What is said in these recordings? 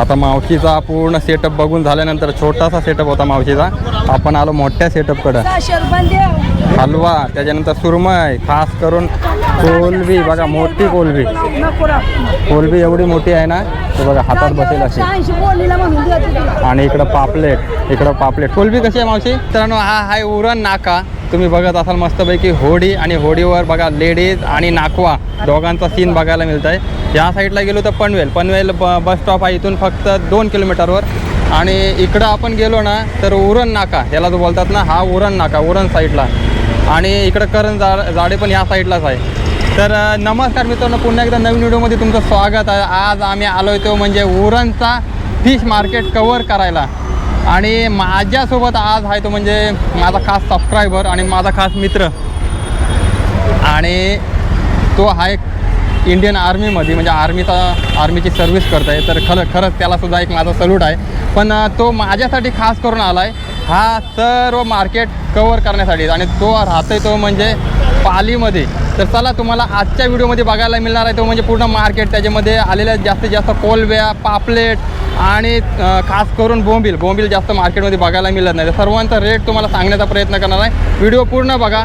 आता मावशीचा पूर्ण सेटअप बघून झाल्यानंतर छोटासा सेटअप होता मावशीचा. आपण आलो मोठ्या सेटअपकडं हलवा त्याच्यानंतर सुरमई खास करून कोलबी बघा मोठी कोलबी कोलबी एवढी मोठी आहे ना ते बघा हातात बसेल अशी. आणि इकडं पापलेट इकडं पापलेट. कोलबी कशी आहे मावशी? मित्रांनो हा आहे उरण नाका. तुम्ही बघत असाल मस्तपैकी होडी आणि होडीवर बघा लेडीज आणि नाकवा दोघांचा सीन बघायला मिळत आहे या साईडला गेलो तर पनवेल. पनवेल ब बस स्टॉप आहे इथून फक्त दोन किलोमीटरवर आणि इकडं आपण गेलो ना तर उरण नाका याला जो बोलतात ना हा उरण नाका उरण साईडला आणि इकडं करण जा जाडे पण या साईडलाच आहे. तर नमस्कार मित्रांनो पुन्हा एकदा नवीन व्हिडिओमध्ये तुमचं स्वागत आहे. आज आम्ही आलो आहे तो म्हणजे उरणचा फिश मार्केट कवर करायला. आणि माझ्यासोबत आज आहे तो म्हणजे माझा खास सबस्क्रायबर आणि माझा खास मित्र. आणि तो आहे इंडियन आर्मीमध्ये म्हणजे आर्मीचा आर्मीची सर्व्हिस करत आहे तर खरं खरंच त्यालासुद्धा एक माझा सल्यूट आहे. पण तो माझ्यासाठी खास करून आला आहे हा सर्व मार्केट कवर करण्यासाठी. आणि तो राहतोय तो म्हणजे पालीमध्ये. तर चला तुम्हाला आजच्या व्हिडिओमध्ये बघायला मिळणार आहे. तो म्हणजे पूर्ण मार्केट. त्याच्यामध्ये आलेल्या जास्तीत जास्त कोलव्या पापलेट आणि खास करून बोंबील. बोंबील जास्त मार्केटमध्ये बघायला मिळत नाही. तर सर्वांचा रेट तुम्हाला सांगण्याचा प्रयत्न करणार आहे. व्हिडिओ पूर्ण बघा.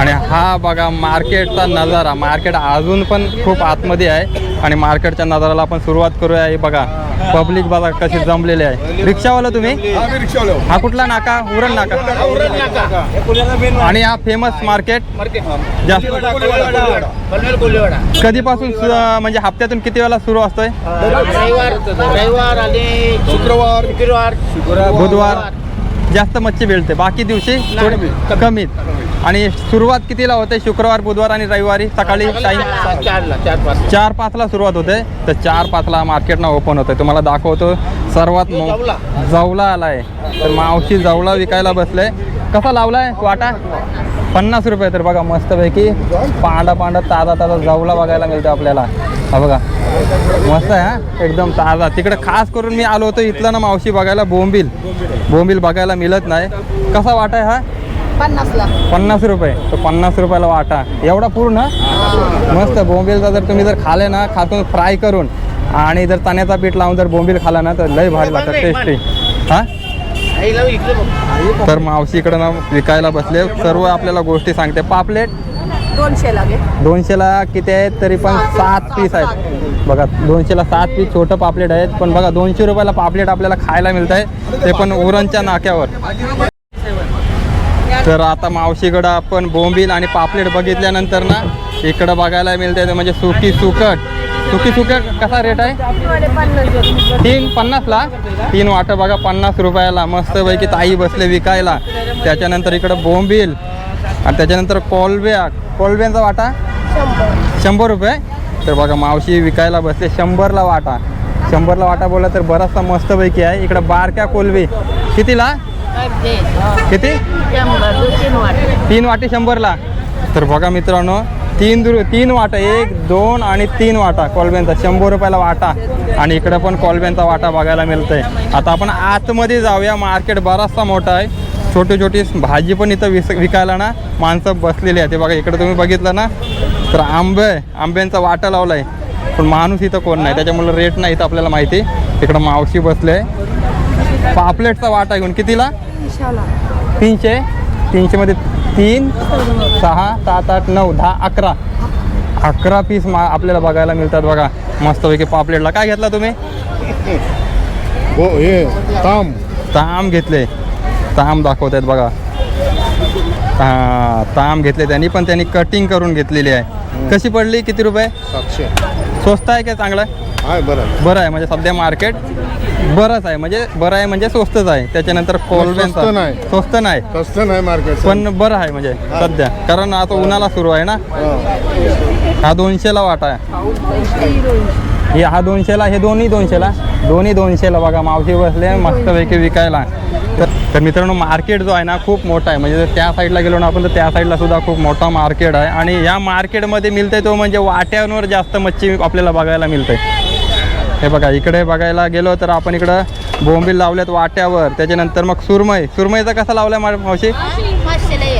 आणि हा बघा मार्केटचा नजारा. मार्केट अजून पण खूप आतमध्ये आहे. आणि मार्केटच्या नजाराला आपण सुरुवात करूया. हे बघा पब्लिक बघा कशी जमलेली आहे. रिक्षावाला तुम्ही? हा कुठला नाका? उरण नाका. आणि हा फेमस मार्केट जास्त. कधीपासून म्हणजे हप्त्यातून किती वेळा सुरू असतोय? शुक्रवार. शुक्रवार बुधवार. जास्त मच्छी मिळते बाकी दिवशी थोडी कमीत. आणि सुरुवात कितीला होते? शुक्रवार बुधवार आणि रविवारी? सकाळी टाईम चार पाच चार पाचला. सुरुवात होते. तर चार पाचला मार्केट ना ओपन होतं तुम्हाला दाखवतो. सर्वात मो- जवला. आलाय. तर मावशी जवला विकायला बसले. कसा लावलाय वाटा? पन्नास रुपये तर बघा मस्तपैकी पांडा पांडा ताजा ताजा जवला बघायला मिळतो आपल्याला. हा बघा. मस्त आहे हा? एकदम ताजा. तिकडे खास करून मी आलो होतो इथलं ना मावशी बघायला बोंबील. बोंबील बघायला मिळत नाही. कसा वाटा आहे पन्नासला. पन्नास रुपये. तर पन्नास रुपयाला वाटा. एवढा पूर्ण? मस्त. बोंबीलचा जर तुम्ही जर खाले ना खातून फ्राय करून आणि जर चण्याचा पीठ लावून जर बोंबील खाला ना तर लय भारी लागतात. टेस्टी हा? आईला इकडे बघ. तर मावशी इकडं ना विकायला बसले. सर्व आपल्याला गोष्टी सांगते. पापलेट? दोनशे लागे दोनशेला किती आहेत? तरी पण सात पीस आहेत. बघा दोनशेला सात पीस छोटं पापलेट आहेत. पण बघा दोनशे रुपयाला पापलेट आपल्याला खायला मिळत आहे ते पण उरणच्या नाक्यावर. तर आता मावशीकडं आपण बोंबील आणि पापलेट बघितल्यानंतर ना इकडं बघायला मिळते म्हणजे सुकी सुकट. सुकी सुकट कसा रेट आहे? तीन पन्नासला तीन वाटं बघा पन्नास रुपयाला. मस्तपैकी ताई बसले विकायला. त्याच्यानंतर इकडं बोंबील. आणि त्याच्यानंतर कोलब्या कोलब्यांचा वाटा? शंभर शंभर रुपये. तर बघा मावशी विकायला बसले. शंभरला वाटा. शंभरला वाटा बोलला तर बराचसा मस्तपैकी आहे. इकडं बारक्या कोलबी. कितीला? किती? तीन वाटे. शंभरला. तर बघा मित्रांनो तीन दु तीन वाटा एक दोन आणि तीन वाटा कोलब्यांचा. शंभर रुपयाला वाटा. आणि इकडं पण कोलब्यांचा वाटा बघायला मिळतंय. आता आपण आतमध्ये जाऊया. मार्केट बराचसा मोठा आहे. छोटी छोटी भाजी पण इथं विस विकायला ना माणसं बसलेली आहे ते बघा इकडं तुम्ही बघितलं ना? तर आंबे आंब्यांचा वाटा लावला आहे पण माणूस इथं कोण नाही. त्याच्यामुळे रेट नाही इथं आपल्याला माहिती. इकडं मावशी बसले. पापलेटचा वाटा घेऊन कितीला? तीनशे? तीनशेमध्ये तीन सहा सात आठ नऊ दहा अकरा. अकरा पीस मा आपल्याला बघायला मिळतात बघा. मस्तपैकी पापलेटला. काय घेतला तुम्ही? हो हे ताम. ताम घेतले. ताम दाखवत आहेत बघा. हां ताम घेतले त्यांनी पण त्यांनी कटिंग करून घेतलेली आहे. कशी पडली? किती रुपये? स्वस्त आहे काय चांगलं? हाय बरं बरं आहे म्हणजे सध्या मार्केट बरंच आहे म्हणजे बरं आहे म्हणजे स्वस्तच आहे. त्याच्यानंतर कोलब्यांचा स्वस्त नाही. स्वस्त नाही. स्वस्त नाही मार्केट पण बरं आहे म्हणजे सध्या. कारण आता उन्हाला सुरू आहे ना? हा. दोनशेला वाटा आहे. हे हा दोनशेला हे दोन्ही दोनशेला. दोन्ही दोनशेला बघा मावशी बसले मस्तपैकी विकायला. तर तर मित्रांनो मार्केट जो आहे ना खूप मोठा आहे. म्हणजे जर त्या साईडला गेलो ना आपण तर त्या साईडला सुद्धा खूप मोठा मार्केट आहे. आणि या मार्केटमध्ये मिळते तो म्हणजे वाट्यांवर जास्त मच्छी आपल्याला बघायला मिळते हे बघा इकडे बघायला गेलो तर आपण इकडं बोंबील लावल्यात वाट्यावर. त्याच्यानंतर मग सुरमई. सुरमईचा कसा लावलाय मा- मावशी?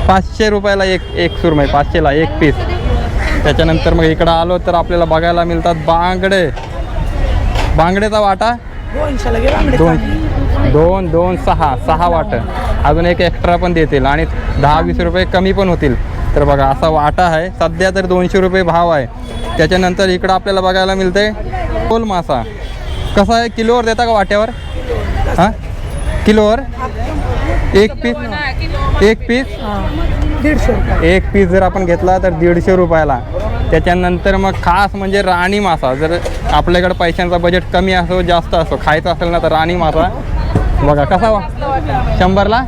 पाचशे रुपयाला एक एक सुरमई पाचशेला एक पीस. त्याच्यानंतर मग इकडं आलो तर आपल्याला बघायला मिळतात बांगडे. बांगडेचा वाटा? दोन दोन दोन सहा सहा वाट. अजून एक एक्स्ट्रा पण देतील आणि दहा वीस रुपये कमी पण होतील. तर बघा असा वाटा आहे. सध्या तर दोनशे रुपये भाव आहे. त्याच्यानंतर इकडं आपल्याला बघायला मिळते कोल मासा. कसा आहे? किलोवर देता का वाट्यावर? हां? किलोवर? एक पीस? एक पीस? एक पीस जर आपण घेतला तर दीडशे रुपयाला. त्याच्यानंतर मग खास म्हणजे राणी मासा. जर आपल्याकडे पैशांचा बजेट कमी असो जास्त असो खायचा असेल ना तर राणी मासा. बघा कसा वा शंभरला?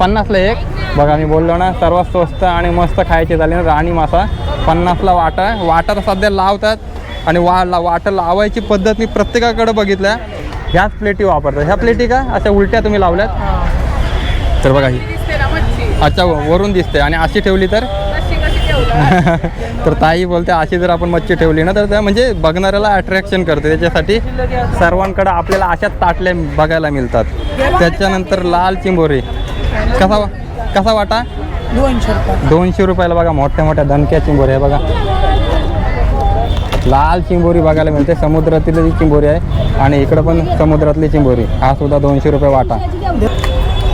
पन्नासला एक. बघा मी बोललो ना सर्वात स्वस्त आणि मस्त खायचे झाले ना राणी मासा. पन्नासला वाटा. वाटा तर सध्या लावतात. आणि वा ला वाटा लावायची पद्धत मी प्रत्येकाकडे बघितल्या. ह्याच प्लेटी वापरतात ह्या प्लेटी का? अशा उलट्या तुम्ही लावल्यात. तर बघा ही. अच्छा वरून दिसते. आणि अशी ठेवली तर? तर ताई बोलते अशी जर आपण मच्छी ठेवली ना तर त्या म्हणजे बघणाऱ्याला अट्रॅक्शन करते. त्याच्यासाठी सर्वांकडे आपल्याला अशाच ताटल्या बघायला मिळतात. त्याच्यानंतर लाल चिंबोरी. कसा वा- कसा वाटा? दोनशे रुपयाला बघा मोठ्या मोठ्या दणक्या चिंबोरी आहे बघा. लाल चिंबोरी बघायला मिळते. समुद्रातील जी चिंबोरी आहे आणि इकडं पण समुद्रातली चिंबोरी. हा सुद्धा दोनशे रुपये वाटा.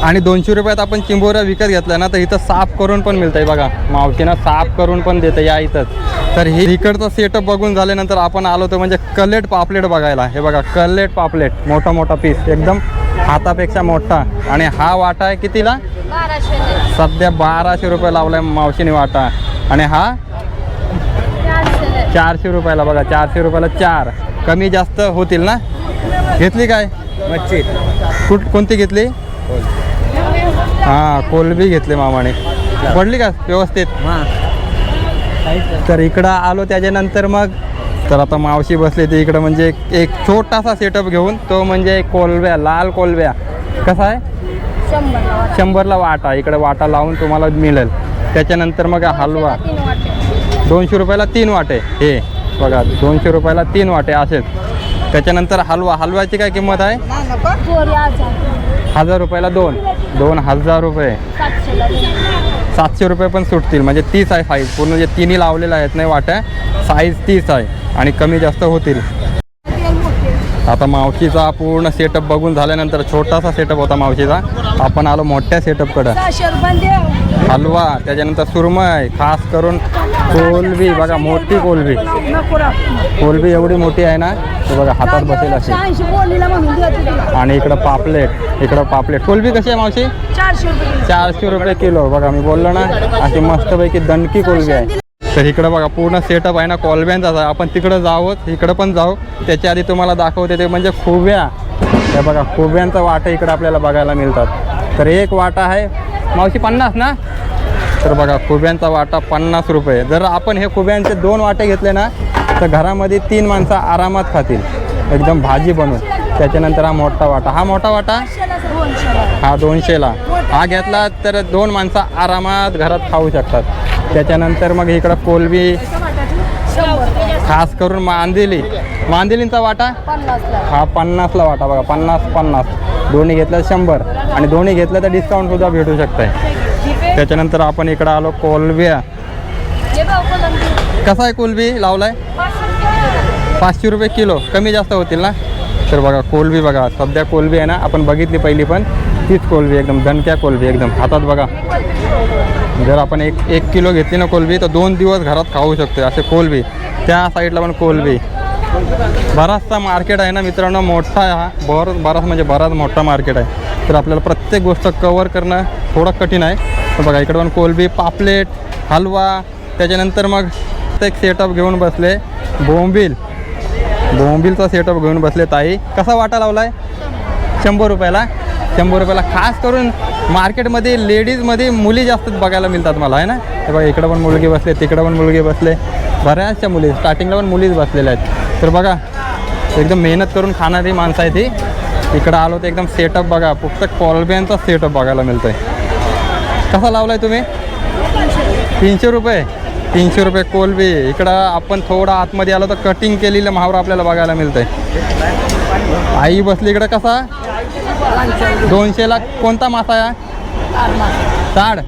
आणि दोनशे रुपयात आपण चिंबोऱ्या विकत घेतल्या ना तर इथं साफ करून पण मिळतंय बघा. मावशीनं साफ करून पण देतं या इथंच तर हे इकडचं सेटअप बघून झाल्यानंतर आपण आलो तर म्हणजे कलेट पापलेट बघायला. हे बघा कलेट पापलेट. मोठा मोठा पीस एकदम हातापेक्षा मोठा. आणि हा वाटा आहे कितीला? सध्या बाराशे रुपये लावलाय मावशीने वाटा. आणि हा चारशे रुपयाला बघा चारशे रुपयाला चार. कमी जास्त होतील ना? घेतली काय? मच्छी. कुठ कोणती घेतली? हां कोलबी घेतली मामाने. पडली का व्यवस्थित? तर इकडं आलो त्याच्यानंतर मग तर आता मावशी बसली ती इकडं म्हणजे एक- छोटासा सेटअप घेऊन तो म्हणजे कोलब्या लाल कोलब्या. कसा आहे? शंभरला वाटा. इकडे वाटा लावून तुम्हाला मिळेल. त्याच्यानंतर मग हलवा. दोनशे रुपयाला तीन वाटे. हे बघा दोनशे रुपयाला तीन वाटे असेच त्याच्यानंतर हलवा. हलव्याची काय किंमत आहे? हजार रुपयाला दोन. दोन हजार रुपये. सातशे रुपये पण सुटतील. म्हणजे तीस आहे साईज पूर्ण जे तिन्ही लावलेल्या आहेत नाही वाट्या साईज तीस आहे. आणि कमी जास्त होतील. आता मावशीचा पूर्ण सेटअप बघून झाल्यानंतर छोटासा सेटअप होता मावशीचा. आपण आलो मोठ्या सेटअपकडं हलवा त्याच्यानंतर सुरमई खास करून कोलबी बघा मोठी कोलबी कोलबी एवढी मोठी आहे ना ते बघा हातात बसेल अशी. आणि इकडं पापलेट इकडं पापलेट. कोलबी कशी आहे मावशी? चारशे रुपये चारशे रुपये किलो. बघा मी बोललो ना अशी मस्तपैकी दणकी कोलबी आहे. तर इकडं बघा पूर्ण सेटअप आहे ना कॉलबॅनचा आपण तिकडं जावं इकडं पण जाऊ. त्याच्या आधी तुम्हाला दाखवते ते म्हणजे खुब्या त्या बघा खुब्यांचा वाटा इकडं आपल्याला बघायला मिळतात. तर एक वाटा आहे. मावशी पन्नास ना? तर बघा खुब्यांचा वाटा पन्नास रुपये. जर आपण हे खुब्यांचे दोन वाटे घेतले ना तर घरामध्ये तीन माणसं आरामात खातील. एकदम भाजी बनवून त्याच्यानंतर हा मोठा वाटा. हा मोठा वाटा? हा दोनशेला. हा घेतला तर दोन माणसं आरामात घरात खाऊ शकतात. त्याच्यानंतर मग इकडं कोलबी खास करून मांदेली. मांदेलींचा वाटा? हा पन्नासला वाटा बघा. पन्नास पन्नास. दोन्ही घेतलं शंभर. आणि दोन्ही घेतलं तर डिस्काउंटसुद्धा भेटू शकतंय. त्याच्यानंतर आपण इकडं आलो कोलब्या कसा आहे कोलबी लावलाय? पाचशे रुपये किलो. कमी जास्त होतील ना? तर बघा कोलबी बघा. सध्या कोलबी आहे ना? आपण बघितली पहिली पण. तीच कोलबी एकदम दणक्या कोलबी एकदम. हातात बघा. जर आपण एक एक किलो घेतली ना कोलबी तर दोन दिवस घरात खाऊ शकतो असे कोलबी. त्या साईडला पण कोलबी. बराचसा मार्केट आहे ना मित्रांनो मोठा आहे हा. बर बराच म्हणजे बराच मोठा मार्केट आहे. तर आपल्याला प्रत्येक गोष्ट कवर करणं थोडं कठीण आहे. तर बघा इकडे पण कोलबी पापलेट हलवा. त्याच्यानंतर मग एक सेटअप घेऊन बसले बोंबील. बोंबीलचा सेटअप घेऊन बसले ताई. कसा वाटा लावला आहे शंभर रुपयाला. शंभर रुपयाला. खास करून मार्केटमध्ये लेडीजमध्ये मुली जास्त बघायला मिळतात मला आहे ना? हे बघा इकडं पण मुलगी बसले तिकडं पण मुलगी बसले. बऱ्याचशा मुली स्टार्टिंगला पण मुलीच बसलेल्या आहेत. तर बघा एकदम मेहनत करून खाणारी माणसं आहे ती इकडं आलो तर एकदम सेटअप बघा फक्त कॉलब्यांचा सेटअप बघायला मिळतो आहे कसा लावला आहे तुम्ही? तीनशे रुपये. तीनशे रुपये कोलबी इकडं आपण थोडं आतमध्ये आलो तर कटिंग केलेलं महावर आपल्याला बघायला मिळतंय. आई बसली इकडं कसा? दोनशेला कोणता मासा आहे? ताड.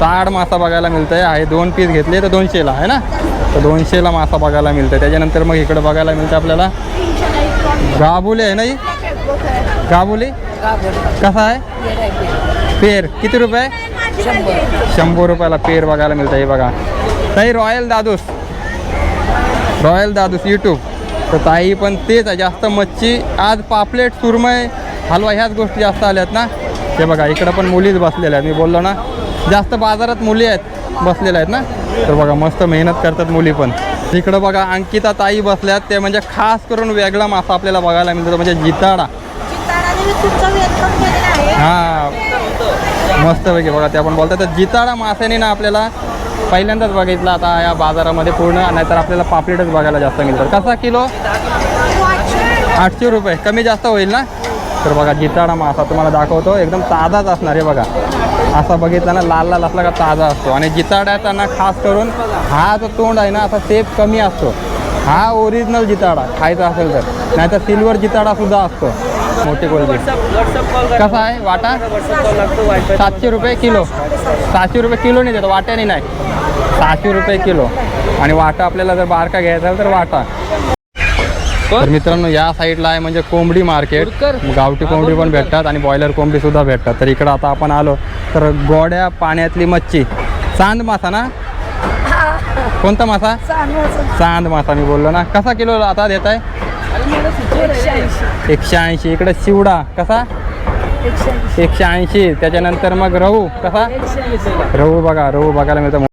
ताड मासा बघायला मिळतं आहे दोन पीस घेतले तर दोनशेला आहे ना? तर दोनशेला मासा बघायला मिळतं त्याच्यानंतर मग इकडं बघायला मिळतं आपल्याला. गाबुले आहे नाही गाबुली? कसा आहे? पेर. किती रुपये? शंभर रुपयाला पेर बघायला मिळतं हे बघा. ताई royal Dadus. Royal Dadus YouTube तर ताई पण तेच आहे. जास्त मच्छी. आज पापलेट सुरमय हलवा ह्याच गोष्टी जास्त आल्यात ना? ते बघा इकडं पण मुलीच बसलेल्या आहेत. मी बोललो ना जास्त बाजारात मुली आहेत बसलेल्या आहेत ना? तर बघा मस्त मेहनत करतात मुली पण. इकडं बघा अंकिता ताई बसल्यात. ते म्हणजे खास करून वेगळा मासा आपल्याला बघायला मिळतो म्हणजे जिताडा. हा मस्त पैकी बघा ते आपण बोलतात. तर जिताडा माशाने ना आपल्याला पहिल्यांदाच बघितलं आता या बाजारामध्ये पूर्ण नाहीतर आपल्याला पापलेटच बघायला जास्त मिळतात. कसा किलो? आठशे रुपये. कमी जास्त होईल ना? तर बघा जिताडा मासा तुम्हाला दाखवतो. एकदम ताजाच असणार आहे बघा. असा बघितला ना लाल लाल असला का ताजा असतो. आणि जिताड्याचा ना खास करून हा जो तोंड आहे ना असा सेप कमी असतो. हा ओरिजिनल जिताडा खायचा असेल तर. नाहीतर सिल्वर जिताडा सुद्धा असतो. मोठी कोलबी कसा आहे वाटा? सातशे रुपये किलो. सातशे रुपये किलो नाही देतो वाट्याने नाही. सातशे रुपये किलो. आणि वाटा आपल्याला जर बारका घ्यायचा असेल तर वाटा. तर मित्रांनो या साईडला आहे म्हणजे कोंबडी मार्केट. गावठी कोंबडी पण भेटतात आणि बॉयलर कोंबडी सुद्धा भेटतात. तर इकडं आता आपण आलो. तर गोड्या पाण्यातली मच्छी. चांद मासा ना? कोणता मासा? चांद मासा मी बोललो ना. कसा किलो आता देत आहे एकशे ऐंशी. इकडे शिवडा कसा? एकशे ऐंशी. त्याच्यानंतर मग रहू कसा? रहू बघा रहू बघायला मिळतं.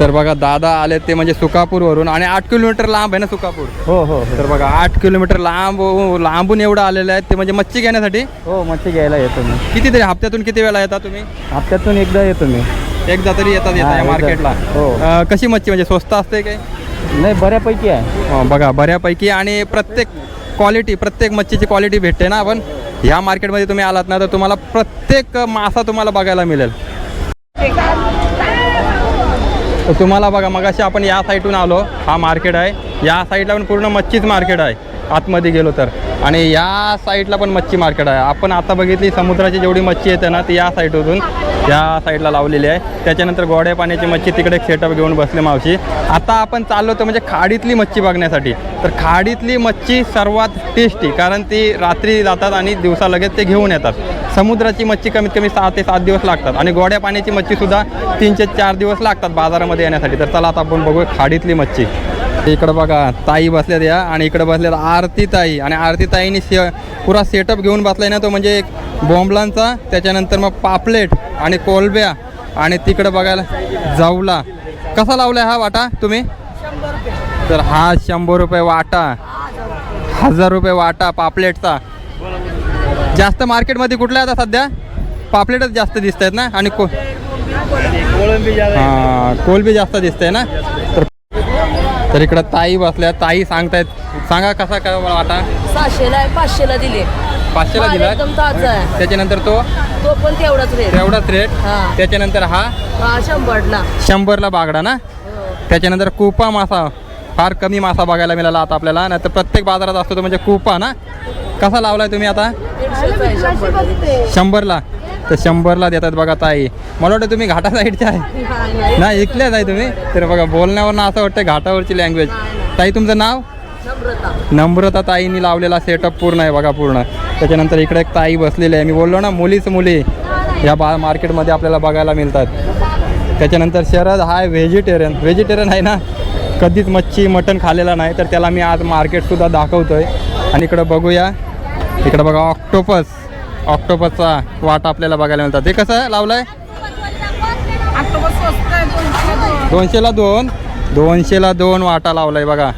तर बघा दादा आले ते म्हणजे सुकापूरवरून आणि आठ किलोमीटर लांब आहे ना सुकापूर? हो हो तर बघा आठ किलोमीटर लांब लांबून एवढं आलेलं आहे ते म्हणजे मच्छी घेण्यासाठी? हो मच्छी घ्यायला येतो मी. किती तरी हप्त्यातून किती वेळा येता तुम्ही? हप्त्यातून एकदा येतो मी. एकदा तरी येतात हा, येता या एकदा. मार्केटला. हो. कशी मच्छी म्हणजे स्वस्त असते काय नाही बऱ्यापैकी आहे. बघा बऱ्यापैकी आणि प्रत्येक क्वालिटी प्रत्येक मच्छीची क्वालिटी भेटते ना आपण? ह्या मार्केटमध्ये तुम्ही आलात ना तर तुम्हाला प्रत्येक मासा तुम्हाला बघायला मिळेल. तर तुम्हाला बघा मगाशी आपण या साईडून आलो. हा मार्केट आहे. या साईडला पण पूर्ण मच्छीच मार्केट आहे. आतमध्ये गेलो तर. आणि या साईडला पण मच्छी मार्केट आहे. आपण आता बघितली समुद्राची जेवढी मच्छी येते ना ती या साईडमधून या साईडला लावलेली आहे. त्याच्यानंतर गोड्या पाण्याची मच्छी तिकडे सेटअप घेऊन बसले मावशी. आता आपण चाललो तर म्हणजे खाडीतली मच्छी बघण्यासाठी. तर खाडीतली मच्छी सर्वात टेस्टी कारण ती रात्री जातात आणि दिवसा लगेच ते घेऊन येतात. समुद्राची मच्छी कमीत कमी सहा ते सात दिवस लागतात. आणि गोड्या पाण्याची मच्छीसुद्धा तीन ते चार दिवस लागतात बाजारामध्ये येण्यासाठी. तर चला आता आपण बघूया खाडीतली मच्छी. इकडं बघा ताई बसल्यात या आणि इकडं बसल्यात आरती ताई आणि आरती ताईनी से पुरा सेटअप घेऊन बसलाय ना तो म्हणजे एक बॉम्बलांचा त्याच्यानंतर मग पापलेट आणि कोलब्या आणि तिकडं बघायला जाऊला कसा लावलाय हा वाटा तुम्ही? तर हा शंभर रुपये वाटा. हजार रुपये वाटा पापलेटचा. जास्त मार्केटमध्ये कुठला आता सध्या? पापलेटच जास्त दिसत आहेत ना? आणि को हां कोलबी जास्त आहे ना? तर इकडं ताई बसल्या. ताई सांगतायत. सांगा कसा काय वाटा? सहाशेला आहे पाचशेला दिले. पाचशेला माल दिला एकदम ताजा आहे. त्याच्यानंतर तो? तो पण तेवढाच रेट तेवढाच रेट हा. त्याच्यानंतर हा? हा शंभरला. शंभरला बागडा ना? त्याच्यानंतर कुपा मासा. फार कमी मासा बघायला मिळाला आता आपल्याला. नाही तर प्रत्येक बाजारात असतो तो म्हणजे कुपा ना? कसा लावलाय तुम्ही आता? दीडशेचा आहे शंभरला. शंभरला. तर शंभरला देतात बघा ताई. मला वाटतं तुम्ही घाटा साईडच्या आहे. नाही, इकल्याच आहे तुम्ही. तर बघा बोलण्यावरनं असं वाटतं घाटावरची लँग्वेज ताई तुमचं नाव? नम्रता. ताईंनी लावलेला सेटअप पूर्ण आहे बघा पूर्ण. त्याच्यानंतर इकडे एक ताई बसलेली आहे. मी बोललो ना मुलीच मुली. या बा मार्केटमध्ये आपल्याला बघायला मिळतात. त्याच्यानंतर शरद हा आहे व्हेजिटेरियन व्हेजिटेरियन आहे ना? कधीच मच्छी मटण खाल्लेला नाही. तर त्याला मी आज मार्केटसुद्धा दाखवतोय. आणि इकडं बघूया. इकडं बघा ऑक्टोपस ऑक्टोपसचा वाटा आपल्याला बघायला मिळतात. ते कसं लावलं आहे दोनशेला दोन. दोनशेला दोन. वाटा लावलाय बघा.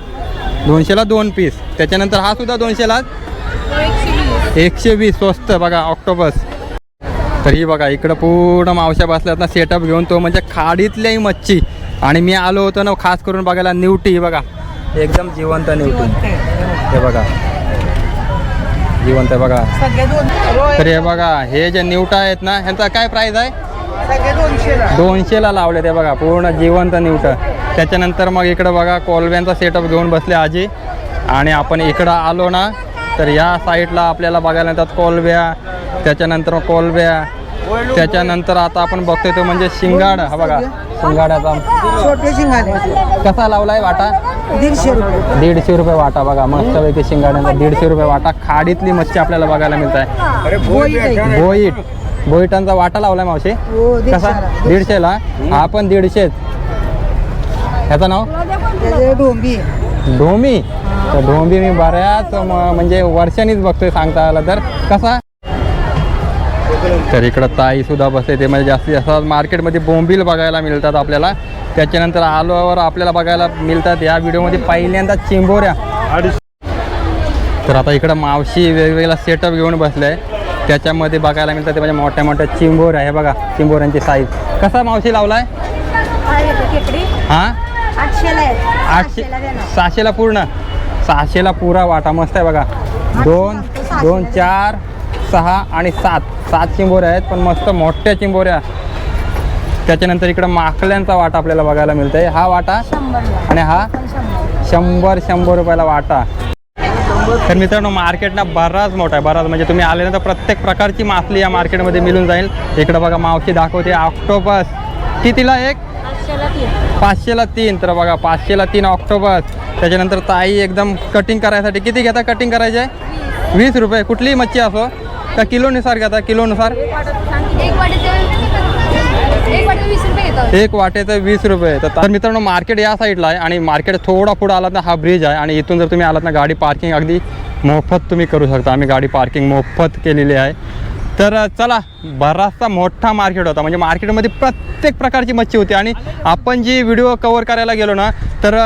दोनशेला दोन पीस. त्याच्यानंतर हा सुद्धा दोनशेला? एकशे वीस. स्वस्त बघा ऑक्टोबस तर ही बघा इकडं पूर्ण मावशा बसल्यात ना सेटअप घेऊन तो म्हणजे खाडीतल्याही मच्छी. आणि मी आलो होतो ना खास करून बघायला निवटी बघा. एकदम जिवंत निवटी. हे बघा. जिवंत आहे बघा. तर हे बघा हे जे निवटा आहेत ना ह्यांचा काय प्राईस आहे? दोनशेला लावले ते बघा पूर्ण जिवंत निवट. त्याच्यानंतर मग इकडं बघा कोलब्यांचा सेटअप घेऊन बसले आजी. आणि आपण इकडं आलो ना तर या साईडला आपल्याला बघायला येतात कोलब्या त्याच्यानंतर मग कोलब्या त्याच्यानंतर आता आपण बघतोय तो म्हणजे शिंगाड हा बघा शिंगाड्याचा. छोटे शिंगाडे. कसा लावलाय वाटा? दीडशे रुपये. दीडशे रुपये वाटा बघा मस्तपैकी शिंगाड्यांचा दीडशे रुपये वाटा. खाडीतली मच्छी आपल्याला बघायला मिळत आहे बोईट. बोईटांचा वाटा लावलाय मावशी. हो कसा? दीडशे दीडशेला? हा पण दीडशेच. ह्याचं नाव? डोंबी ढोमी तर ढोंबी मी बऱ्याच म्हणजे वर्षांनीच बघतोय सांगता आला तर. कसा? तर इकडं ताईसुद्धा बसते ते म्हणजे जास्तीत जास्त मार्केटमध्ये बोंबील बघायला मिळतात आपल्याला. त्याच्यानंतर आलोवर आपल्याला बघायला मिळतात. या व्हिडिओमध्ये पहिल्यांदा चिंबोऱ्या. तर आता इकडं मावशी वेगवेगळा सेटअप घेऊन बसले आहे त्याच्यामध्ये बघायला मिळतात. ते म्हणजे मोठ्या मोठ्या चिंबोऱ्या. आहे बघा चिंबोऱ्यांची साईज कसा मावशी लावलाय? हां? आठशे सहाशेला पूर्ण. सहाशेला पुरा वाटा. मस्त आहे बघा. दोन दोन चार सहा आणि सात. सात चिंबोऱ्या आहेत पण मस्त मोठ्या चिंबोऱ्या. त्याच्यानंतर इकडं माकल्यांचा वाटा आपल्याला बघायला मिळतंय. हा वाटा आणि हा शंभर. शंभर रुपयाला वाटा. तर मित्रांनो मार्केट ना बराच मोठा आहे बराच. म्हणजे तुम्ही आले ना तर प्रत्येक प्रकारची मासली या मार्केटमध्ये मिळून जाईल. इकडं बघा मावशी दाखवते ऑक्टोपस. कितीला एक? पाचशेला तीन. तर बघा पाचशेला तीन ऑक्टोबस त्याच्यानंतर ताई एकदम कटिंग करायसाठी किती घेता? कटिंग करायचे? वीस रुपये. कुठलीही मच्छी असो का किलोनुसार घेता किलोनुसार. एक वाटीचं वीस रुपये तर मित्रांनो मार्केट या साईडला आहे आणि मार्केट थोडा पुढं आलात ना हा ब्रिज आहे आणि इथून जर तुम्ही आलात ना गाडी पार्किंग अगदी मोफत तुम्ही करू शकता. आम्ही गाडी पार्किंग मोफत केलेली आहे. तर चला बराचसा मोठा मार्केट होता. म्हणजे मार्केटमध्ये प्रत्येक प्रकारची मच्छी होती. आणि आपण जी व्हिडिओ कवर करायला गेलो ना तर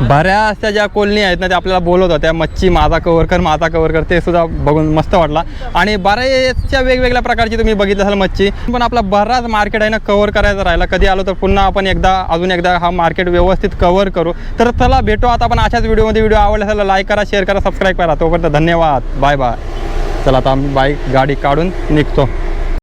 बऱ्याचशा ज्या कोलनी आहेत ना त्या आपल्याला बोलत होत्या मच्छी माझा कवर कर माझा कवर कर. ते सुद्धा बघून मस्त वाटला. आणि बऱ्याचशा वेगवेगळ्या प्रकारची तुम्ही बघितलं असाल मच्छी. पण आपला बराच मार्केट आहे ना कवर करायचा राहिला. कधी आलो तर पुन्हा आपण एकदा अजून एकदा हा मार्केट व्यवस्थित कवर करू. तर चला भेटू आता आपण अशाच व्हिडिओमध्ये व्हिडिओ आवडला असेल लाईक करा शेअर करा सबस्क्राईब करा. तोपर्यंत धन्यवाद. बाय बाय चला आता आम्ही बाईक गाडी काढून निघतो.